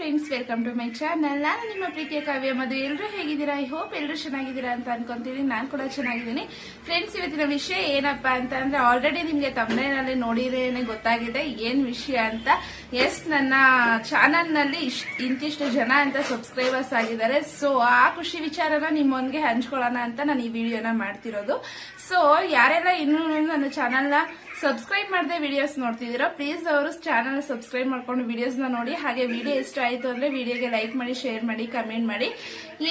Friends welcome to my channel ನಾನು ನಿಮ್ಮ ಪ್ರೀತಿಯ ಕಾವ್ಯ ಮಧು. ಎಲ್ಲರೂ ಹೇಗಿದ್ದೀರಾ? ಐ ಹೋಪ್ ಎಲ್ಲರೂ ಚೆನ್ನಾಗಿದ್ದೀರಾ ಅಂತ ಅನ್ಕೊಂತೀನಿ. ನಾನು ಕೂಡ ಚೆನ್ನಾಗಿದ್ದೀನಿ. ಫ್ರೆಂಡ್ಸ್ ಇವತ್ತಿನ ವಿಷಯ ಏನಪ್ಪಾ ಅಂತ ಅಂದ್ರೆ ಆಲ್ರೆಡಿ ನಿಮ್ಗೆ ತಮ್ಮನೇನಲ್ಲಿ ನೋಡಿರೇನೆ ಗೊತ್ತಾಗಿದೆ. ಏನ್ ವಿಷಯ ಅಂತ? ಎಸ್ ನನ್ನ ಚಾನಲ್ನಲ್ಲಿ ಇಂತಿಷ್ಟು ಜನ ಅಂತ ಸಬ್ಸ್ಕ್ರೈಬರ್ಸ್ ಆಗಿದ್ದಾರೆ. ಸೊ ಆ ಖುಷಿ ವಿಚಾರನ ನಿಮ್ಮೊಂದಿಗೆ ಹಂಚ್ಕೊಳ್ಳೋಣ ಅಂತ ನಾನು ಈ ವಿಡಿಯೋನ ಮಾಡ್ತಿರೋದು. ಸೊ ಯಾರೆಲ್ಲ ಇನ್ನೂ ನನ್ನ ಚಾನಲ್ನ ಸಬ್ಸ್ಕ್ರೈಬ್ ಮಾಡದೆ ವಿಡಿಯೋಸ್ ನೋಡ್ತಿದ್ದೀರಾ? ಪ್ಲೀಸ್ ಅವರು ಚಾನಲ್ ಸಬ್ಸ್ಕ್ರೈಬ್ ಮಾಡ್ಕೊಂಡು ವಿಡಿಯೋಸ್ನ ನೋಡಿ. ಹಾಗೆ ವಿಡಿಯೋ ಇಷ್ಟ ಆಯ್ತು ಅಂದ್ರೆ ವಿಡಿಯೋಗೆ ಲೈಕ್ ಮಾಡಿ ಶೇರ್ ಮಾಡಿ ಕಮೆಂಟ್ ಮಾಡಿ.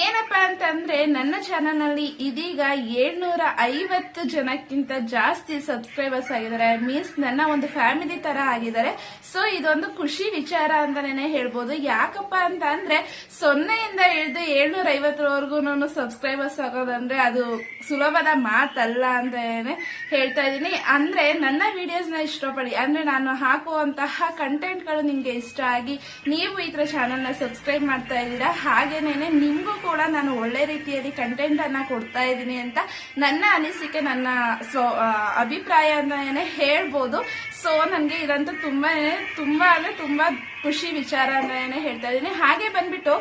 ಏನಪ್ಪಾ ಅಂತಂದರೆ ನನ್ನ ಚಾನಲ್ನಲ್ಲಿ ಇದೀಗ ಏಳ್ನೂರ ಐವತ್ತು ಜನಕ್ಕಿಂತ ಜಾಸ್ತಿ ಸಬ್ಸ್ಕ್ರೈಬರ್ಸ್ ಆಗಿದ್ದಾರೆ. ಮೀನ್ಸ್ ನನ್ನ ಒಂದು ಫ್ಯಾಮಿಲಿ ತರ ಆಗಿದ್ದಾರೆ. ಸೊ ಇದೊಂದು ಖುಷಿ ವಿಚಾರ ಅಂತಾನೆ ಹೇಳ್ಬೋದು. ಯಾಕಪ್ಪ ಅಂತ ಅಂದ್ರೆ ಸೊನ್ನೆಯಿಂದ ಹಿಡಿದು ಏಳ್ನೂರ ಐವತ್ತರವರೆಗೂ ಸಬ್ಸ್ಕ್ರೈಬರ್ಸ್ ಆಗೋದಂದ್ರೆ ಅದು ಸುಲಭದ ಮಾತಲ್ಲ ಅಂತ ಹೇಳ್ತಾ ಇದ್ದೀನಿ. ಅಂದ್ರೆ, ನನ್ನ ವಿಡಿಯೋಸ್ನ ಇಷ್ಟಪಡಿ, ಅಂದ್ರೆ ನಾನು ಹಾಕುವಂತಹ ಕಂಟೆಂಟ್ಗಳು ನಿಮ್ಗೆ ಇಷ್ಟ ಆಗಿ ನೀವು ಈ ತರ ನ ಸಬ್ಸ್ಕ್ರೈಬ್ ಮಾಡ್ತಾ ಇದ್ದೀರಾ ಹಾಗೇನೆ ನಿಮಗೂ ಕೂಡ ನಾನು ಒಳ್ಳೆ ರೀತಿಯಲ್ಲಿ ಕಂಟೆಂಟ್ ಅನ್ನ ಕೊಡ್ತಾ ಇದ್ದೀನಿ ಅಂತ ನನ್ನ ಅನಿಸಿಕೆ, ನನ್ನ ಸೊ ಅಭಿಪ್ರಾಯ ಅಂತಾನೆ ಹೇಳ್ಬೋದು. ಸೊ ನನಗೆ ಇದಂತೂ ತುಂಬಾ ತುಂಬಾ ಅಂದ್ರೆ ತುಂಬಾ ಖುಷಿ ವಿಚಾರ ಅಂತಾನೆ ಹೇಳ್ತಾ ಇದ್ದೀನಿ. ಹಾಗೆ ಬಂದ್ಬಿಟ್ಟು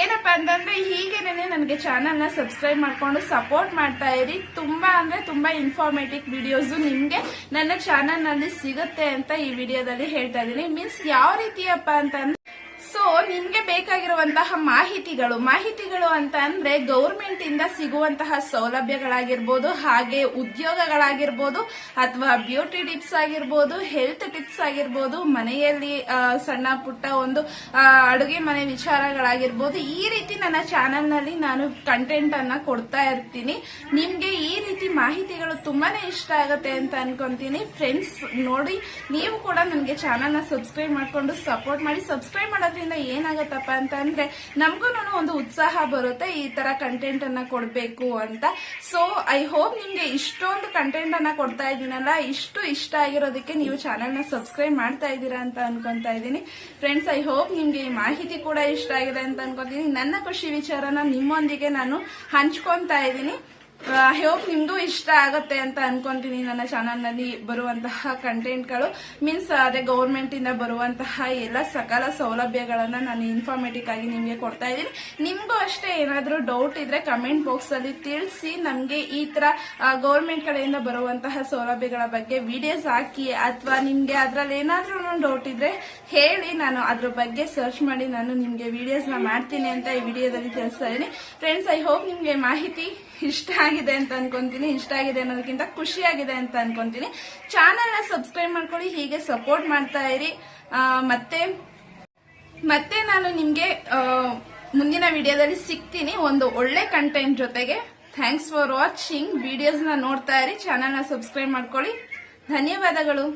ಏನಪ್ಪ ಅಂತಂದ್ರೆ ಹೀಗೇನೆ ನನಗೆ ಚಾನಲ್ನ ಸಬ್ಸ್ಕ್ರೈಬ್ ಮಾಡ್ಕೊಂಡು ಸಪೋರ್ಟ್ ಮಾಡ್ತಾ ಇರಿ. ತುಂಬಾ ಅಂದ್ರೆ ತುಂಬಾ ಇನ್ಫಾರ್ಮೇಟಿವ್ ವಿಡಿಯೋಸ್ ನಿಮ್ಗೆ ನನ್ನ ಚಾನಲ್ನಲ್ಲಿ ಸಿಗುತ್ತೆ ಅಂತ ಈ ವಿಡಿಯೋದಲ್ಲಿ ಹೇಳ್ತಾ ಇದ್ದೀನಿ. ಮೀನ್ಸ್ ಯಾವ ರೀತಿಯಪ್ಪ ಅಂತಂದ್ರೆ ಸೊ ನಿಮ್ಗೆ ಬೇಕಾಗಿರುವಂತಹ ಮಾಹಿತಿಗಳು. ಮಾಹಿತಿಗಳು ಅಂತ ಅಂದ್ರೆ ಗೌರ್ಮೆಂಟ್ ಇಂದ ಸಿಗುವಂತಹ ಸೌಲಭ್ಯಗಳಾಗಿರ್ಬೋದು, ಹಾಗೆ ಉದ್ಯೋಗಗಳಾಗಿರ್ಬೋದು, ಅಥವಾ ಬ್ಯೂಟಿ ಟಿಪ್ಸ್ ಆಗಿರ್ಬೋದು ಹೆಲ್ತ್ ಟಿಪ್ಸ್ ಆಗಿರ್ಬೋದು, ಮನೆಯಲ್ಲಿ ಸಣ್ಣ ಪುಟ್ಟ ಒಂದು ಅಡುಗೆ ಮನೆ ವಿಚಾರಗಳಾಗಿರ್ಬೋದು. ಈ ರೀತಿ ನನ್ನ ಚಾನೆಲ್ನಲ್ಲಿ ನಾನು ಕಂಟೆಂಟ್ ಅನ್ನ ಕೊಡ್ತಾ ಇರ್ತೀನಿ. ನಿಮ್ಗೆ ಈ ರೀತಿ ಮಾಹಿತಿಗಳು ತುಂಬಾನೇ ಇಷ್ಟ ಆಗುತ್ತೆ ಅಂತ ಅನ್ಕೊಂತೀನಿ. ಫ್ರೆಂಡ್ಸ್ ನೋಡಿ, ನೀವು ಕೂಡ ನನಗೆ ಚಾನಲ್ನ ಸಬ್ಸ್ಕ್ರೈಬ್ ಮಾಡ್ಕೊಂಡು ಸಪೋರ್ಟ್ ಮಾಡಿ. ಸಬ್ಸ್ಕ್ರೈಬ್ ಮಾಡೋದ್ರಿಂದ ಏನಾಗತ್ತಪ್ಪ ಅಂತ ಅಂದ್ರೆ ನಮಗೂ ಒಂದು ಉತ್ಸಾಹ ಬರುತ್ತೆ ಈ ತರ ಕಂಟೆಂಟ್ ಅನ್ನ ಕೊಡ್ಬೇಕು ಅಂತ. ಸೊ ಐ ಹೋಪ್ ನಿಮ್ಗೆ ಇಷ್ಟೊಂದು ಕಂಟೆಂಟ್ ಅನ್ನ ಕೊಡ್ತಾ ಇದ್ದೀನಲ್ಲ. ಇಷ್ಟು ಇಷ್ಟ ಆಗಿರೋದಕ್ಕೆ ನೀವು ಚಾನೆಲ್ನ ಸಬ್ಸ್ಕ್ರೈಬ್ ಮಾಡ್ತಾ ಇದ್ದೀರಾ ಅಂತ ಅನ್ಕೊಂತಾ ಇದ್ದೀನಿ. ಫ್ರೆಂಡ್ಸ್ ಐ ಹೋಪ್ ನಿಮ್ಗೆ ಈ ಮಾಹಿತಿ ಕೂಡ ಇಷ್ಟ ಆಗಿದೆ ಅಂತ ಅನ್ಕೊಂತೀನಿ. ನನ್ನ ಖುಷಿ ವಿಚಾರನ ನಿಮ್ಮೊಂದಿಗೆ ನಾನು ಹಂಚ್ಕೊಂತಾ ಇದ್ದೀನಿ. ಐ ಹೋಪ್ ನಿಮ್ಗೂ ಇಷ್ಟ ಆಗುತ್ತೆ ಅಂತ ಅನ್ಕೊಂತೀನಿ ನನ್ನ ಚಾನಲ್ನಲ್ಲಿ ಬರುವಂತಹ ಕಂಟೆಂಟ್ಗಳು ಮೀನ್ಸ್ ಅದೇ ಗೌರ್ಮೆಂಟ್ ಇಂದ ಬರುವಂತಹ ಎಲ್ಲ ಸಕಲ ಸೌಲಭ್ಯಗಳನ್ನ ನಾನು ಇನ್ಫಾರ್ಮೇಟಿವ್ ಆಗಿ ನಿಮಗೆ ಕೊಡ್ತಾ ಇದ್ದೀನಿ. ನಿಮ್ಗೂ ಅಷ್ಟೇ ಏನಾದರೂ ಡೌಟ್ ಇದ್ರೆ ಕಮೆಂಟ್ ಬಾಕ್ಸ್ ಅಲ್ಲಿ ತಿಳಿಸಿ. ನಮಗೆ ಈ ತರ ಗೌರ್ಮೆಂಟ್ ಕಡೆಯಿಂದ ಬರುವಂತಹ ಸೌಲಭ್ಯಗಳ ಬಗ್ಗೆ ವಿಡಿಯೋಸ್ ಹಾಕಿ ಅಥವಾ ನಿಮ್ಗೆ ಅದ್ರಲ್ಲಿ ಏನಾದ್ರೂ ಡೌಟ್ ಇದ್ರೆ ಹೇಳಿ. ನಾನು ಅದ್ರ ಬಗ್ಗೆ ಸರ್ಚ್ ಮಾಡಿ ನಾನು ನಿಮ್ಗೆ ವಿಡಿಯೋಸ್ನ ಮಾಡ್ತೀನಿ ಅಂತ ಈ ವಿಡಿಯೋದಲ್ಲಿ ತಿಳಿಸ್ತಾ ಇದ್ದೀನಿ. ಫ್ರೆಂಡ್ಸ್ ಐ ಹೋಪ್ ನಿಮ್ಗೆ ಮಾಹಿತಿ ಇಷ್ಟ ಆಗಿದೆ ಅಂತ ಅನ್ಕೊಂತೀನಿ, ಇಷ್ಟ ಆಗಿದೆ ಅನ್ನೋದಕ್ಕಿಂತ ಖುಷಿ ಆಗಿದೆ ಅಂತ ಅನ್ಕೊಂತೀನಿ. ಚಾನೆಲ್ನ ಸಬ್ಸ್ಕ್ರೈಬ್ ಮಾಡ್ಕೊಳ್ಳಿ, ಹೀಗೆ ಸಪೋರ್ಟ್ ಮಾಡ್ತಾ ಇರಿ. ಮತ್ತೆ ಮತ್ತೆ ನಾನು ನಿಮ್ಗೆ ಮುಂದಿನ ವಿಡಿಯೋದಲ್ಲಿ ಸಿಗ್ತೀನಿ ಒಂದು ಒಳ್ಳೆ ಕಂಟೆಂಟ್ ಜೊತೆಗೆ. ಥ್ಯಾಂಕ್ಸ್ ಫಾರ್ ವಾಚಿಂಗ್ ವಿಡಿಯೋಸ್ನ ನೋಡ್ತಾ ಇರಿ ಚಾನೆಲ್ನ ಸಬ್ಸ್ಕ್ರೈಬ್ ಮಾಡ್ಕೊಳ್ಳಿ. ಧನ್ಯವಾದಗಳು.